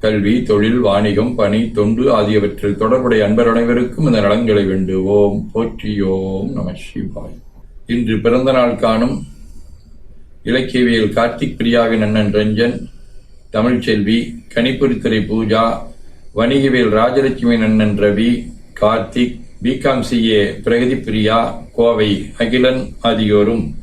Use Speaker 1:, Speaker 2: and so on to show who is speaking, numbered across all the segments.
Speaker 1: கல்வி தொழில் வாணிகம் பணி தொண்டு ஆகியவற்றில் தொடர்புடைய அன்பர் அனைவருக்கும் இந்த நலன்களை வேண்டுவோம். போற்றியோம் நம சிவாய். இன்று பிறந்த நாள் காணும் இலக்கியவியல் கார்த்திக் பிரியாவின் அண்ணன் ரஞ்சன் தமிழ்ச்செல்வி கணிப்பொறித்துறை பூஜா வணிகவியல் ராஜலட்சுமி அண்ணன் ரவி கார்த்திக் பிகாம் சிஏ பிரகதி பிரியா கோவை அகிலன் ஆகியோரும்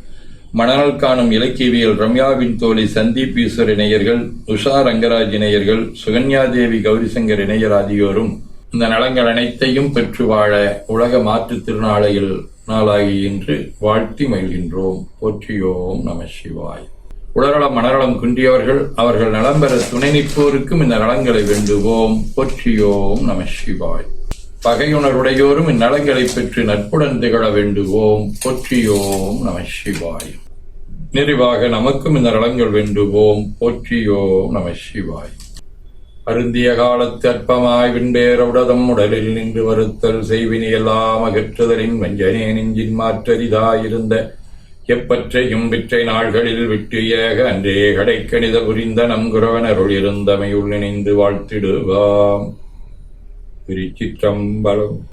Speaker 1: மணல் காணும் இலக்கியவியல் ரம்யாவின் தோழி சந்தீப் ஈஸ்வர் இணையர்கள் உஷா ரங்கராஜ் இணையர்கள் சுகன்யாதேவி கௌரிசங்கர் இணையர் ஆகியோரும் இந்த நலங்கள் அனைத்தையும் பெற்று வாழ உலக மாற்றுத் திருநாளையில் நாளாகி இன்று வாழ்த்தி மகிழ்கின்றோம். போற்றியோம் நம சிவாய். உடல்நலம் மனநலம் குன்றியவர்கள் அவர்கள் நலம் பெற துணை நிற்போருக்கும் இந்த நலங்களை வேண்டுவோம். போற்றியோம் நம சிவாய். பகையுணர்வுடையோரும் இந்நலங்களை பெற்று நட்புடன் திகழ வேண்டுவோம். போற்றியோம் நம சிவாய். நிறைவாக நமக்கும் இந்த நலங்கள் வேண்டுவோம். போற்றியோம் நம சிவாய். அருந்திய காலத்து அற்பமாய் விண்டேற உடதம் உடலில் நின்று வருத்தல் செய்வினி எல்லாம் அகற்றுதலின் வஞ்சனே நெஞ்சின் மாற்றரிதாயிருந்த எப்பற்றையும் விற்றை நாள்களில் விட்டு ஏக அன்றே கடைக்கணித புரிந்த நம் குரவனருள் இருந்தமையுள் நினைந்து வாழ்த்திடுவாம். Richie Chamberlain